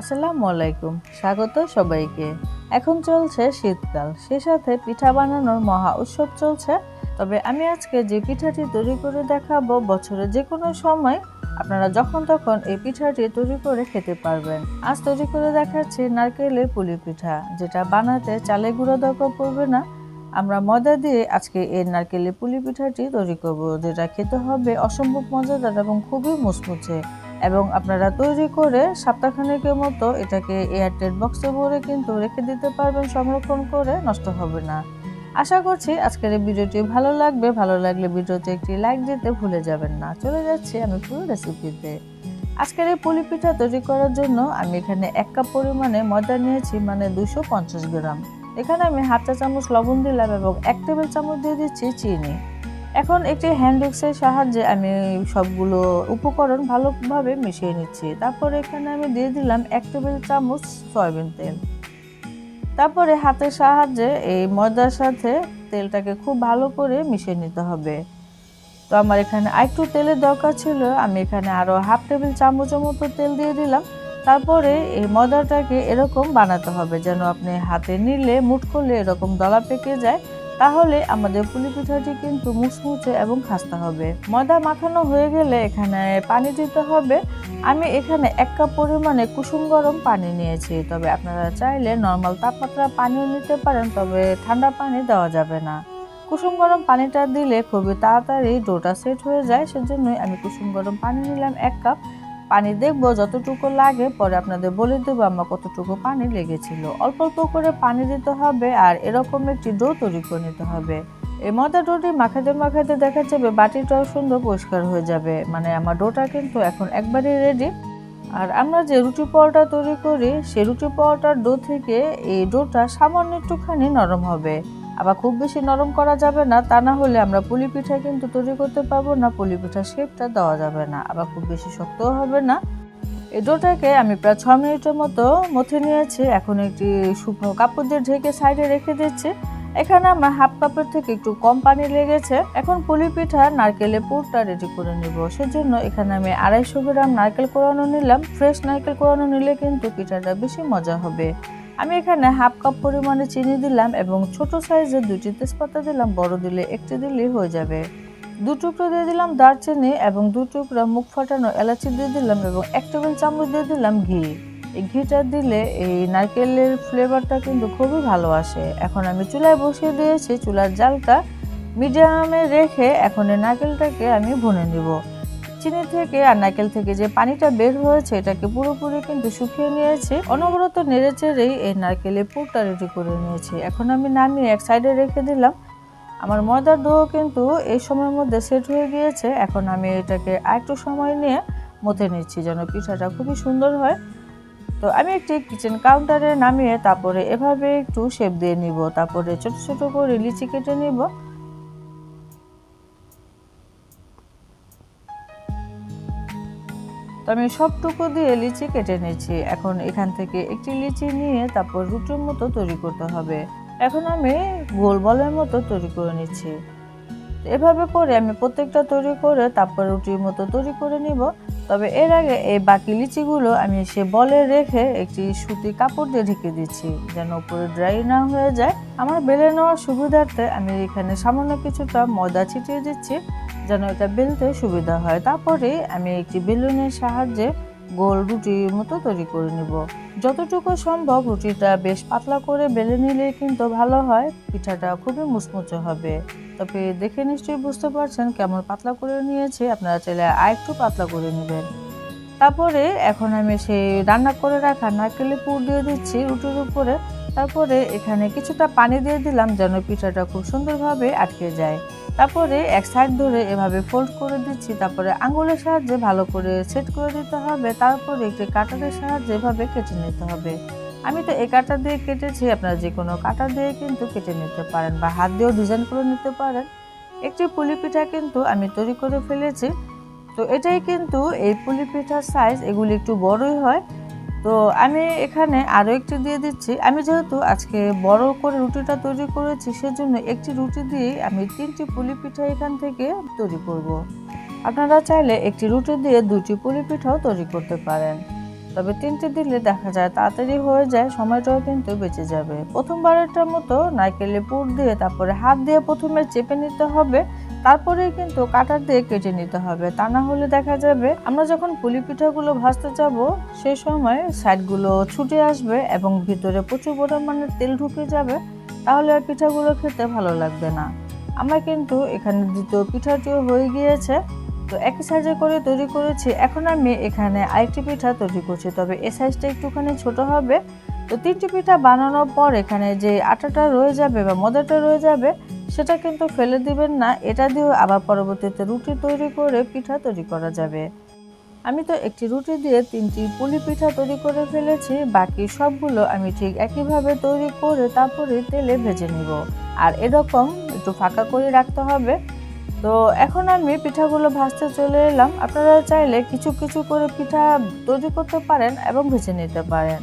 আসসালামু আলাইকুম। স্বাগত সবাইকে। এখন চলছে শীতকাল। সে সাথে পিঠা বানানোর মহা উৎসব চলছে। তবে আমি আজকে যে পিঠাটি তৈরি করে দেখাবো বছরের যে কোনো সময় আপনারা যখন তখন এই পিঠাটি তৈরি করে খেতে পারবেন। আজ তৈরি করে দেখাচ্ছি নারকেলের পুলি পিঠা, যেটা বানাতে চালে গুঁড়ো দরকার পড়বে না। আমরা ময়দা দিয়ে আজকে এই নারকেলের পুলি পিঠাটি তৈরি করব, যেটা খেতে হবে অসম্ভব মজাদার এবং খুবই মুচমুচে। এবং আপনারা তৈরি করে সপ্তাহখানেকের মতো এটাকে এয়ারটেল বক্সে ভরে কিন্তু রেখে দিতে পারবেন, সংরক্ষণ করে নষ্ট হবে না। আশা করছি আজকের এই ভিডিওটি ভালো লাগবে। ভালো লাগলে ভিডিওতে একটি লাইক দিতে ভুলে যাবেন না। চলে যাচ্ছি আমি পুরো রেসিপিতে আজকের এই পুলি পিঠা তৈরি করার জন্য আমি এখানে এক কাপ পরিমাণে ময়দা নিয়েছি মানে দুশো গ্রাম। এখানে আমি হাফ চা চামচ লবণ দিলাম এবং এক টেবিল চামচ দিয়ে দিচ্ছি চিনি। এখন একটি হ্যান্ড উইক্সের সাহায্যে আমি সবগুলো উপকরণ ভালোভাবে মিশিয়ে নিচ্ছি। তারপরে এখানে আমি দিয়ে দিলাম এক টেবিল চামচ সয়াবিন তেল। তারপরে হাতের সাহায্যে এই ময়দার সাথে তেলটাকে খুব ভালো করে মিশিয়ে নিতে হবে। তো আমার এখানে আরেকটু তেলের দরকার ছিল, আমি এখানে আরও হাফ টেবিল চামচের মতো তেল দিয়ে দিলাম। তারপরে এই ময়দাটাকে এরকম বানাতে হবে যেন আপনি হাতে নিলে মুঠ করলে এরকম দলা পেকে যায়। তাহলে আমাদের পুলি পিঠাটি কিন্তু মুচমুচে এবং খাস্তা হবে। ময়দা মাখানো হয়ে গেলে এখানে পানি দিতে হবে। আমি এখানে এক কাপ পরিমাণে কুসুম গরম পানি নিয়েছি। তবে আপনারা চাইলে নর্মাল তাপমাত্রা পানিও নিতে পারেন, তবে ঠান্ডা পানি দেওয়া যাবে না। কুসুম গরম পানিটা দিলে খুবই তাড়াতাড়ি ডোটা সেট হয়ে যায়। সেজন্যই আমি কুসুম গরম পানি নিলাম এক কাপ। পানি দেখব, যতটুকু লাগে, পরে আপনাদের বলে দেবো আমার কতটুকু পানি লেগেছিল। অল্প অল্প করে পানি দিতে হবে আর এরকম একটি ডো তৈরি করে নিতে হবে। এই ময়দা ডোটি মাখাতে মাখাতে দেখা যাবে বাটিটাও সুন্দর পরিষ্কার হয়ে যাবে। মানে আমার ডোটা কিন্তু এখন একবারই রেডি আর আমরা যে রুটি পরোটা তৈরি করি, সেই রুটি পরোটার ডো থেকে এই ডোটা সামান্য একটুখানি নরম হবে। আবার খুব বেশি নরম করা যাবে না, তা না হলে আমরা পুলি পিঠা কিন্তু তৈরি করতে পারব না, পুলি পিঠার শেপটা দেওয়া যাবে না, আবার খুব বেশি শক্তও হবে না। এই ডোটাকে আমি প্রায় ছ মিনিটের মতো মথে নিয়েছি, এখন একটি শুকনো কাপড় দিয়ে ঢেকে সাইডে রেখে দিচ্ছি। এখানে আমার হাফ কাপের থেকে একটু কম পানি লেগেছে, এখন পুলি পিঠা নারকেলের পুরটা রেডি করে নিব। সেজন্য এখানে আমি আড়াইশো গ্রাম নারকেল কোরানো নিলাম, ফ্রেশ নারকেল কোরানো নিলে কিন্তু পিঠাটা বেশি মজা হবে। আমি এখানে হাফ কাপ পরিমাণে চিনি দিলাম এবং ছোট সাইজের দুটি তেজপাতা দিলাম, বড় দিলে একটি দিলেই হয়ে যাবে। দু টুকরো দিয়ে দিলাম দারচিনি এবং দু টুকরো মুখ ফাটানো এলাচি দিয়ে দিলাম এবং এক টেবিল চামচ দিয়ে দিলাম ঘি। এই ঘিটা দিলে এই নারকেলের ফ্লেভারটা কিন্তু খুবই ভালো আসে। এখন আমি চুলায় বসিয়ে দিয়েছি, চুলার জালটা মিডিয়ামে রেখে এখন এই নারকেলটাকে আমি ভুনে নিব। চিনি থেকে আর নারকেল থেকে যে পানিটা বের হয়েছে, এটাকে পুরোপুরি কিন্তু শুকিয়ে নিয়েছি। অনবরত নেড়ে চেড়েই এই নারকেলের পুরটা রেডি করে নিয়েছি। এখন আমি নামিয়ে এক সাইডে রেখে দিলাম। আমার ময়দার ডো কিন্তু এই সময়ের মধ্যে সেট হয়ে গিয়েছে। এখন আমি এটাকে আরেকটু সময় নিয়ে মথে নিচ্ছি যেন পিঠাটা খুবই সুন্দর হয়। তো আমি একটি কিচেন কাউন্টারে নামিয়ে তারপরে এভাবে একটু শেপ দিয়ে নিব। তারপরে ছোট ছোট করে লিচি কেটে নিব। তো আমি সবটুকু দিয়ে লিচি কেটে নিয়েছি। এখন এখান থেকে একটি লিচি নিয়ে তারপর রুটির মতো তৈরি করতে হবে। এখন আমি গোল বলের মতো তৈরি করে নিচ্ছি। এভাবে করে আমি প্রত্যেকটা তৈরি করে তারপর রুটির মতো তৈরি করে নিব। তবে এর আগে এই বাকি লিচিগুলো আমি সে বলে রেখে একটি সুতি কাপড় দিয়ে ঢেকে দিচ্ছি, যেন উপরে ড্রাই না হয়ে যায়। আমার বেলে নেওয়ার সুবিধার্থে আমি এখানে সামান্য কিছুটা ময়দা ছিটিয়ে দিচ্ছি। যেন এটা বেলতে সুবিধা হয়। তারপরে আমি একটি বেলুনের সাহায্যে গোল রুটির মতো তৈরি করে নিব। যতটুকু সম্ভব রুটিটা বেশ পাতলা করে বেলে নিলে কিন্তু ভালো হয়, পিঠাটা খুবই মুচমুচে হবে। তবে দেখে নিশ্চয়ই বুঝতে পারছেন কেমন পাতলা করে নিয়েছে, আপনারা চাইলে আর একটু পাতলা করে নেবেন। তারপরে এখন আমি সেই রান্না করে রাখা নারকেলের পুর দিয়ে দিচ্ছি রুটির উপরে। তারপরে এখানে কিছুটা পানি দিয়ে দিলাম যেন পিঠাটা খুব সুন্দরভাবে আটকে যায়। তারপরে এক সাইড ধরে এভাবে ফোল্ড করে দিচ্ছি, তারপরে আঙুলের সাহায্যে ভালো করে সেট করে দিতে হবে, তারপরে একটি কাটারের সাহায্যে এভাবে কেটে নিতে হবে। আমি তো এই কাটা দিয়ে কেটেছি, আপনারা যে কোনো কাটা দিয়ে কিন্তু কেটে নিতে পারেন বা হাত দিয়েও ডিজাইন করে নিতে পারেন। একটি পুলি পিঠা কিন্তু আমি তৈরি করে ফেলেছি। তো এটাই কিন্তু এই পুলি পিঠার সাইজ এগুলি একটু বড়ই হয় তো আমি এখানে আরও একটি দিয়ে দিচ্ছি। আমি যেহেতু আজকে বড় করে রুটিটা তৈরি করেছি, সেজন্য একটি রুটি দিয়ে আমি তিনটি পুলি পিঠা এখান থেকে তৈরি করব। আপনারা চাইলে একটি রুটি দিয়ে দুটি পুলি পিঠাও তৈরি করতে পারেন। তবে তিনটে দিলে দেখা যায় তাড়াতাড়ি হয়ে যায়, সময়টাও কিন্তু বেঁচে যাবে। প্রথমবারেরটার মতো নারকেলে পুর দিয়ে তারপরে হাত দিয়ে প্রথমে চেপে নিতে হবে। তারপরে কিন্তু কাটার দিয়ে কেটে নিতে হবে। তা না হলে দেখা যাবে আমরা যখন পুলি পিঠাগুলো ভাজতে যাব সেই সময় সাইডগুলো ছুটে আসবে এবং ভিতরে প্রচুর পরিমাণে তেল ঢুকে যাবে, তাহলে আর পিঠাগুলো খেতে ভালো লাগবে না। আমরা কিন্তু এখানে দ্বিতীয় পিঠাটিও হয়ে গিয়েছে। তো একই সাইজে করে তৈরি করেছি। এখন আমি এখানে আরেকটি পিঠা তৈরি করছি। তবে এ সাইজটা একটুখানি ছোট হবে। তো তিনটি পিঠা বানানোর পর এখানে যে আটাটা রয়ে যাবে বা ময়দাটা রয়ে যাবে সেটা কিন্তু ফেলে দিবেন না, এটা দিয়েও আবার পরবর্তীতে রুটি তৈরি করে পিঠা তৈরি করা যাবে। আমি তো একটি রুটি দিয়ে তিনটি পুলি পিঠা তৈরি করে ফেলেছি, বাকি সবগুলো আমি ঠিক একইভাবে তৈরি করে তারপরে তেলে ভেজে নিব। আর এরকম একটু ফাঁকা করে রাখতে হবে। তো এখন আমি পিঠাগুলো ভাজতে চলে এলাম। আপনারা চাইলে কিছু কিছু করে পিঠা তৈরি করতে পারেন এবং ভেজে নিতে পারেন।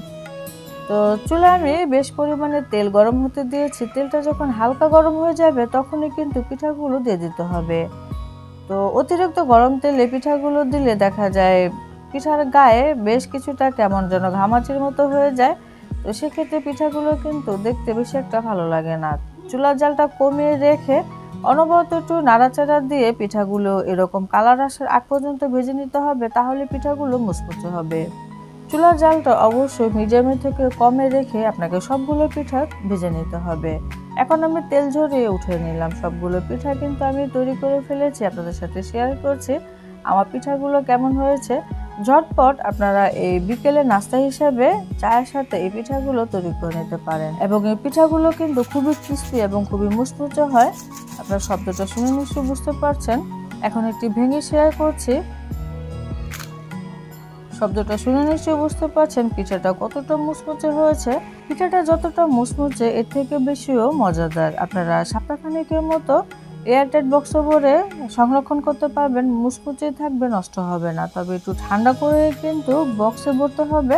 তো চুলে আমি বেশ পরিমাণে তেল গরম হতে দিয়েছি। তেলটা যখন হালকা গরম হয়ে যাবে, তখনই কিন্তু পিঠাগুলো দিয়ে দিতে হবে। তো অতিরিক্ত গরম তেলে পিঠাগুলো দিলে দেখা যায় পিঠার গায়ে বেশ কিছুটা কেমন যেন ঘামাচির মতো হয়ে যায়। তো সেক্ষেত্রে পিঠাগুলো কিন্তু দেখতে বেশি একটা ভালো লাগে না। চুলার জালটা কমিয়ে রেখে অনবরত একটু নাড়াচাড়া দিয়ে পিঠাগুলো এরকম কালার আসার আগ পর্যন্ত ভেজে নিতে হবে, তাহলে পিঠাগুলো মুচমুচে হবে। চুলার জালটা অবশ্যই মিডিয়ামের থেকে কমে রেখে আপনাকে সবগুলো পিঠা ভেজে নিতে হবে। এখন আমি তেল ঝরিয়ে উঠে নিলাম। সবগুলো পিঠা কিন্তু আমি তৈরি করে ফেলেছি, আপনাদের সাথে শেয়ার করছি। আমার পিঠাগুলো কেমন হয়েছে? ঝটপট আপনারা এই বিকেলে নাস্তা হিসাবে চায়ের সাথে এই পিঠাগুলো তৈরি করে নিতে পারেন। এবং এই পিঠাগুলো কিন্তু খুবই ক্রিস্পি এবং খুবই মুচমুচে হয়। আপনার শব্দটা শুনে নিশ্চয়ই বুঝতে পারছেন। এখন একটি ভেঙে শেয়ার করছি। শব্দটা শুনে নিশ্চয়ই বুঝতে পারছেন পিঠাটা কতটা মুচমুচে হয়েছে। পিঠাটা যতটা মুচমুচে, এর থেকে বেশিও মজাদার। আপনারা সপ্তাহখানেকের মতো এয়ারটাইট বক্স ভরে সংরক্ষণ করতে পারবেন মুচমুচে থাকবে, নষ্ট হবে না। তবে একটু ঠান্ডা করে কিন্তু বক্সে ভরতে হবে।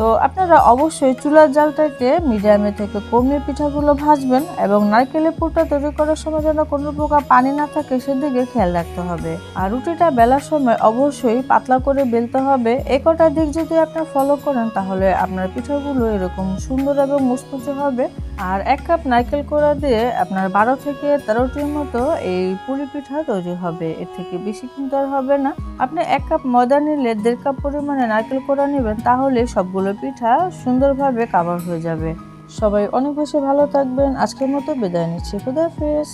তো আপনারা অবশ্যই চুলার জালটাকে মিডিয়ামে থেকে কমিয়ে পিঠাগুলো ভাজবেন এবং নারকেলের পুরটা তৈরি করার সময় যেন কোনো প্রকার পানি না থাকে সেদিকে খেয়াল রাখতে হবে। আর রুটিটা বেলার সময় অবশ্যই পাতলা করে বেলতে হবে। এ কটা দিক যদি আপনি ফলো করেন, তাহলে আপনার পিঠাগুলো এরকম সুন্দর এবং মুচমুচে হবে। আর এক কাপ নারকেল কোড়া দিয়ে আপনার বারো থেকে তেরোটির মতো এই পুরি পিঠা তৈরি হবে। এর থেকে বেশি কিন্তু আর হবে না। আপনি এক কাপ ময়দা নিলে দেড় কাপ পরিমাণে নারকেল কোড়া নেবেন, তাহলে সবগুলো পিঠা সুন্দরভাবে কাভার হয়ে যাবে। সবাই অনেক বেশি ভালো থাকবেন। আজকের মতো বিদায় নিচ্ছি। খুদাফিজ